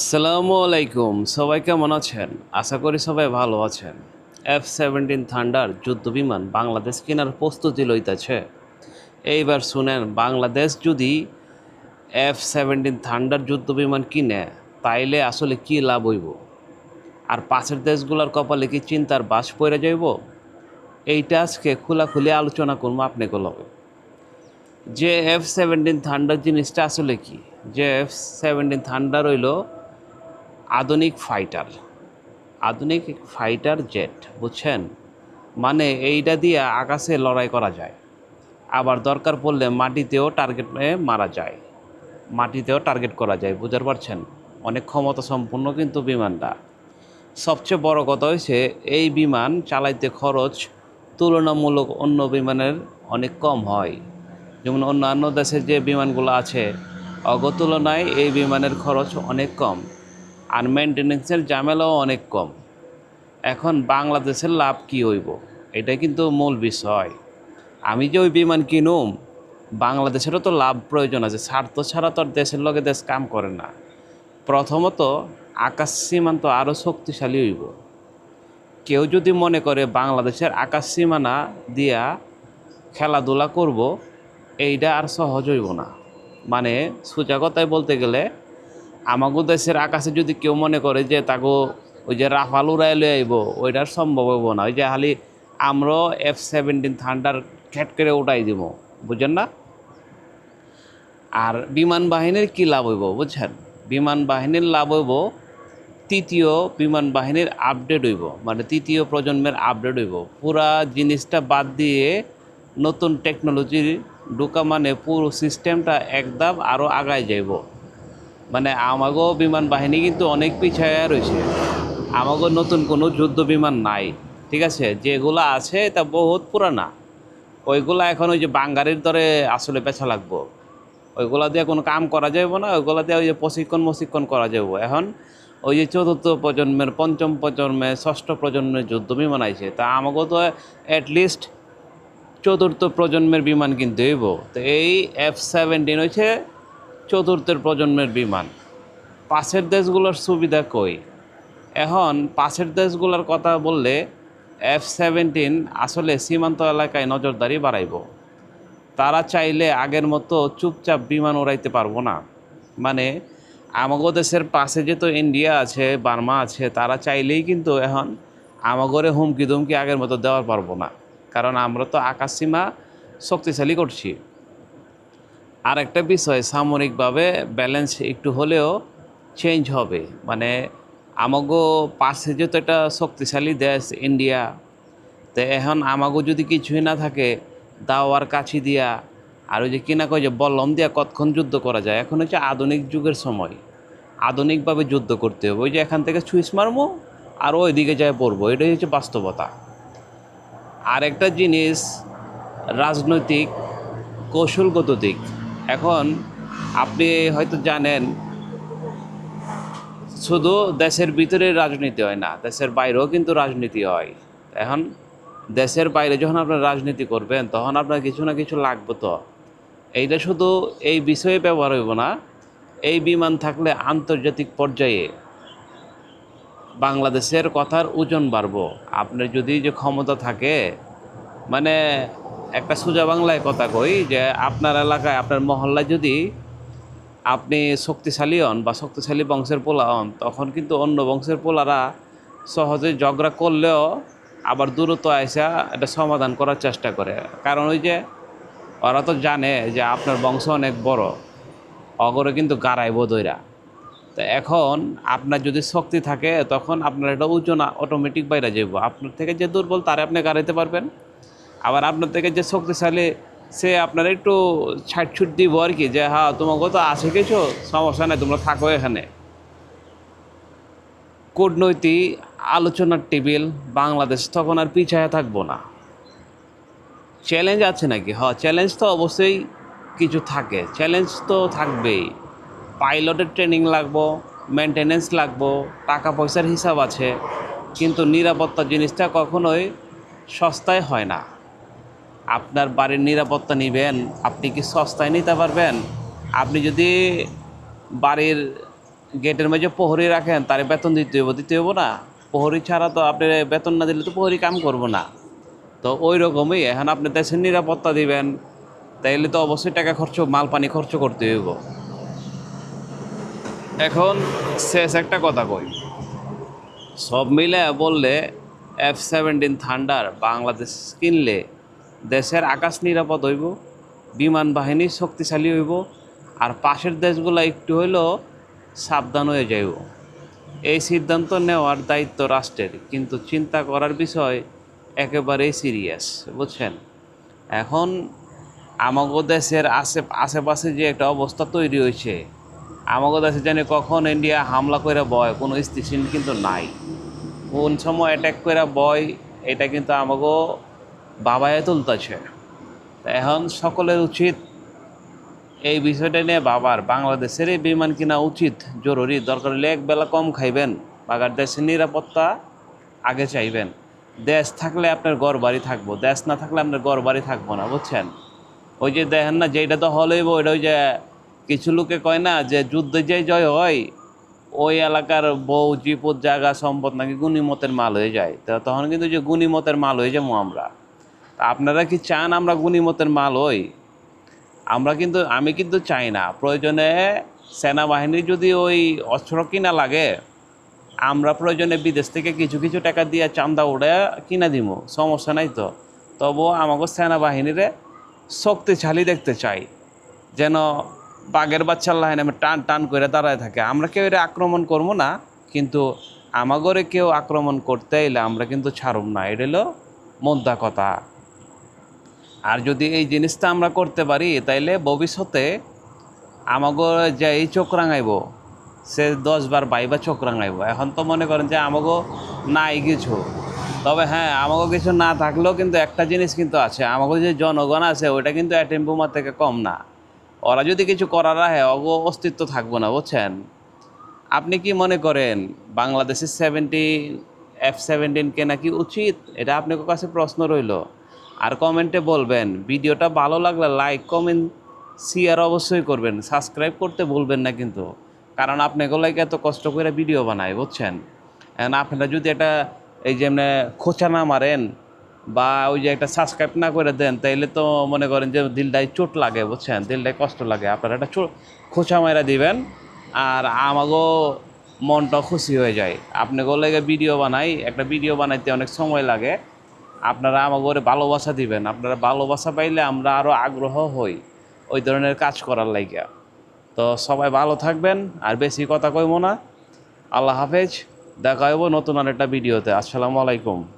আসসালামু আলাইকুম। সবাই কেমন আছেন? আশা করি সবাই ভালো আছেন। এফ সেভেন্টিন থান্ডার যুদ্ধ বিমান বাংলাদেশ কেনার প্রস্তুতি লইতেছে। এইবার শুনেন, বাংলাদেশ যদি এফ সেভেন্টিন থান্ডার যুদ্ধ বিমান কিনে, তাইলে আসলে কি লাভ হইব? আর পাশের দেশগুলোর কপালে কি চিন্তার বাস পড়ে যাইব? এইটা আজকে খোলাখুলি আলোচনা করব আপনাকে লগে। যে এফ সেভেন্টিন থান্ডার জিনিসটা আসলে কি? যে এফ সেভেন্টিন থান্ডার হইল আধুনিক ফাইটার। আধুনিক ফাইটার জেট, বুঝছেন? মানে এইটা দিয়ে আকাশে লড়াই করা যায়। আবার দরকার পড়লে মাটিতেও টার্গেট মারা যায়। মাটিতেও টার্গেট করা যায়, বুঝতে পারছেন? অনেক ক্ষমতা সম্পূর্ণ কিন্তু বিমানটা। সবচেয়ে বড় কথা হয়েছে এই বিমান চালাইতে খরচ তুলনামূলক অন্য বিমানের অনেক কম হয়। যেমন অন্যান্য দেশের যে বিমানগুলো আছে অগ তুলনায় এই বিমানের খরচ অনেক কম। আর মেনটেনেন্সের ঝামেলাও অনেক কম। এখন বাংলাদেশের লাভ কি হইব? এটা কিন্তু মূল বিষয়। আমি যে ওই বিমান কিনুম, বাংলাদেশেরও তো লাভ প্রয়োজন আছে। স্বার্থ ছাড়া তো দেশের লগে দেশ কাম করে না। প্রথমত, আকাশ সীমান্ত আরও শক্তিশালী হইব। কেউ যদি মনে করে বাংলাদেশের আকাশ সীমানা দিয়া খেলাধুলা করব, এইটা আর সহজ হইব না। মানে সোজা কথায় বলতে গেলে আমাগো দেশের আকাশে যদি কেউ মনে করে যে তাকে ওই যে রাফাল উড়াই লই আইব, ওইটার সম্ভব হইব না। ওই যে খালি আমরাও এফ সেভেন্টিন থান্ডার খেট করে উঠাই দিব, বুঝেন না? আর বিমান বাহিনীর কী লাভ হইব, বুঝছেন? বিমান বাহিনীর লাভ হইব, তৃতীয় বিমান বাহিনীর আপডেট হইব মানে তৃতীয় প্রজন্মের আপডেট হইব। পুরা জিনিসটা বাদ দিয়ে নতুন টেকনোলজির ঢুকা মানে পুরো সিস্টেমটা একদম আরও আগায় যাইব। মানে আমাগো বিমান বাহিনী কিন্তু অনেক পিছায় রয়েছে আমাগো নতুন কোনো যুদ্ধ বিমান নাই, ঠিক আছে? যেগুলো আছে তা বহুত পুরানা। ওইগুলা এখন ওই যে বাঙ্গারির দরে আসলে পেছা লাগবো। ওইগুলা দিয়ে কোনো কাম করা যাইব না, ওইগুলা দিয়ে ওই যে প্রশিক্ষণ মশিক্ষণ করা যাইব। এখন ওই যে চতুর্থ প্রজন্মের, পঞ্চম প্রজন্মের, ষষ্ঠ প্রজন্মের যুদ্ধ বিমান আইছে, তা আমাকেও তো অ্যাটলিস্ট চতুর্থ প্রজন্মের বিমান কিনতে হইব। তো এই এফ সেভেন্টিন হচ্ছে চতুর্থের প্রজন্মের বিমান। পাশের দেশগুলোর সুবিধা কই? এখন পাশের দেশগুলোর কথা বললে এফ সেভেন্টিন আসলে সীমান্ত এলাকায় নজরদারি বাড়াইব। তারা চাইলে আগের মতো চুপচাপ বিমান উড়াইতে পারব না। মানে আমাগো দেশের পাশে যে তো ইন্ডিয়া আছে, বার্মা আছে, তারা চাইলেই কিন্তু এখন আমাগরে হুমকি দুমকি আগের মতো দেওয়ার পারব না। কারণ আমরা তো আকাশ সীমা শক্তিশালী করছি। আর একটা বিষয়, সামরিকভাবে ব্যালেন্স একটু হলেও চেঞ্জ হবে। মানে আমাগো পাশে যেহেতু একটা শক্তিশালী দেশ ইন্ডিয়া তো এখন আমাগো যদি কিছুই না থাকে দাওয়ার কাছি দিয়া, আর ওই যে কিনা কয় যে বল্লম দিয়া কতক্ষণ যুদ্ধ করা যায়? এখন হচ্ছে আধুনিক যুগের সময়। আধুনিকভাবে যুদ্ধ করতে হবে। ওই যে এখান থেকে সুইচ মারবো, আর ওইদিকে যায় পড়ব। এটাই হচ্ছে বাস্তবতা। আর একটা জিনিস, রাজনৈতিক, কৌশলগত দিক। এখন আপনি হয়তো জানেন, শুধু দেশের ভিতরে রাজনীতি হয় না, দেশের বাইরেও কিন্তু রাজনীতি হয়। এখন দেশের বাইরে যখন আপনার রাজনীতি করবেন, তখন আপনার কিছু না কিছু লাগবে তো। এইটা শুধু এই বিষয়ে ব্যবহার হইব না, এই বিমান থাকলে আন্তর্জাতিক পর্যায়ে বাংলাদেশের কথার ওজন বাড়বো। আপনার যদি যে ক্ষমতা থাকে মানে একটা সোজা বাংলায় কথা কই যে আপনার এলাকায়, আপনার মহল্লায় যদি আপনি শক্তিশালী হন বা শক্তিশালী বংশের পোলা হন, তখন কিন্তু অন্য বংশের পোলারা সহজে ঝগড়া করলেও আবার দূরত্ব আইসা এটা সমাধান করার চেষ্টা করে। কারণ ওই যে ওরা তো জানে যে আপনার বংশ অনেক বড়, অগরে কিন্তু গাড়াইব দইরা। তো এখন আপনার যদি শক্তি থাকে, তখন আপনার এটা ওজন অটোমেটিক বাইরে যাব আপনার থেকে যে দুর্বল, তারে আপনি গাড়াইতে পারবেন। আবার আপনার থেকে যে শক্তিশালী, সে আপনার একটু ছাট ছুট দিব আর কি, যে হ্যাঁ তোমাকে তো আছে কিছু, সমস্যা নেই, তোমরা থাকো এখানে। কূটনৈতিক আলোচনার টেবিল বাংলাদেশ তখন আর পিছায় থাকব না। চ্যালেঞ্জ আছে নাকি? হ্যাঁ চ্যালেঞ্জ তো অবশ্যই কিছু থাকে। চ্যালেঞ্জ তো থাকবেই। পাইলটের ট্রেনিং লাগবো মেনটেনেন্স লাগবো টাকা পয়সার হিসাব আছে, কিন্তু নিরাপত্তা জিনিসটা কখনোই সস্তায় হয় না। আপনার বাড়ির নিরাপত্তা নেবেন, আপনি কি সস্তায় নিতে পারবেন? আপনি যদি বাড়ির গেটের মাঝে প্রহরী রাখেন তারে বেতন দিতে হইব দিতে হইব না। প্রহরী ছাড়া তো আপনি বেতন না দিলে তো প্রহরী কাম করব না। তো ওই রকমই, এখন আপনি দেশের নিরাপত্তা দিবেন, তাইলে তো অবশ্যই টাকা খরচ, মাল পানি খরচ করতে হইব। এখন শেষ একটা কথা কই। সব মিলে বললে এফ সেভেন্টিন থান্ডার বাংলাদেশ কিনলে দেশের আকাশ নিরাপদ হইব, বিমান বাহিনী শক্তিশালী হইব, আর পাশের দেশগুলো একটু হইলেও সাবধান হয়ে যাইব। এই সিদ্ধান্ত নেওয়ার দায়িত্ব রাষ্ট্রের, কিন্তু চিন্তা করার বিষয় একেবারেই সিরিয়াস, বুঝছেন? এখন আমাগো দেশের আশে আশেপাশে যে একটা অবস্থা তৈরি হয়েছে, আমাগো দেশে জানি কখন ইন্ডিয়া হামলা করে বয়, কোনো স্থিতিশীল কিন্তু নাই। কোন সময় অ্যাটাক করে বয়, এটা কিন্তু আমাগো বাবায় তুলতেছে। এখন সকলের উচিত এই বিষয়টা নিয়ে বাবার বাংলাদেশের এই বিমান কিনা উচিত, জরুরি। দরকার হলে এক বেলা কম খাইবেন। বাগার দেশের নিরাপত্তা আগে চাইবেন। দেশ থাকলে আপনার ঘর বাড়ি থাকব, দেশ না থাকলে আপনার ঘর বাড়ি থাকব না, বুঝছেন? ওই যে দেখেন না যেটা তো হলেইব ওইটা ওই যে কিছু লোকে কয় না, যে যুদ্ধে যে জয় হয়, ওই এলাকার বউ জিপুত জায়গা সম্পদ নাকি গুণিমতের মাল হয়ে যায়। তো তখন কিন্তু যে গুণিমতের মাল হয়ে যাব আমরা। তা আপনারা কি চান আমরা গুণিমতের মাল হই? আমরা কিন্তু, আমি কিন্তু চাই না। প্রয়োজনে সেনাবাহিনীর যদি ওই অস্ত্র কিনা লাগে, আমরা প্রয়োজনে বিদেশ থেকে কিছু কিছু টাকা দিয়ে চান্দা উড়ে কিনা দিব সমস্যা নাই তো। তবুও আমাকে সেনাবাহিনীরে শক্তিশালী দেখতে চাই। যেন বাঘের বাচ্চার লাইন আমি টান টান করে দাঁড়ায় থাকে। আমরা কেউ এটা আক্রমণ করব না, কিন্তু আমাগরে কেউ আক্রমণ করতে এলে আমরা কিন্তু ছাড়ব না। এটা হলো মোদ্দা কথা। আর যদি এই জিনিসটা আমরা করতে পারি, তাইলে ভবিষ্যতে আমাগো যে এই চোখ রাঙাইব, সে দশ বার বাইবা চোখ রাঙাইব। এখন তো মনে করেন যে আমাগো নাই কিছু। তবে হ্যাঁ আমাগো কিছু না থাকলেও কিন্তু একটা জিনিস কিন্তু আছে। আমাগো যে জনগণ আছে, ওইটা কিন্তু অ্যাটেম বোমা থেকে কম না। ওরা যদি কিছু করার রাখে অগো অস্তিত্ব থাকব না, বুঝছেন? আপনি কি মনে করেন, বাংলাদেশের সেভেন্টি এফ সেভেন্টিন কেনা কি উচিত? এটা আপনার কাছে প্রশ্ন রইল। আর কমেন্টে বলবেন, ভিডিওটা ভালো লাগলে লাইক কমেন্ট শেয়ার অবশ্যই করবেন। সাবস্ক্রাইব করতে ভুলবেন না কিন্তু, কারণ আপনাগুলোকে এত কষ্ট করে ভিডিও বানায় বুঝছেন? আপনারা যদি একটা এই যে খোঁচা না মারেন বা ওই যে একটা সাবস্ক্রাইব না করে দেন, তাইলে তো মনে করেন যে দিলটাই চোট লাগে, বুঝছেন? দিলটাই কষ্ট লাগে। আপনারা একটা খোঁচা মারা দিবেন, আর আমাগো মনটা খুশি হয়ে যায়। আপনি লেগে ভিডিও বানাই, একটা ভিডিও বানাইতে অনেক সময় লাগে। আপনারা আমাকে ভালোবাসা দিবেন। আপনারা ভালোবাসা পাইলে আমরা আরও আগ্রহ হই ওই ধরনের কাজ করার লাইগা। তো সবাই ভালো থাকবেন, আর বেশি কথা কইব না। আল্লাহ হাফেজ, দেখা হইব নতুন আর একটা ভিডিওতে। আসসালামু আলাইকুম।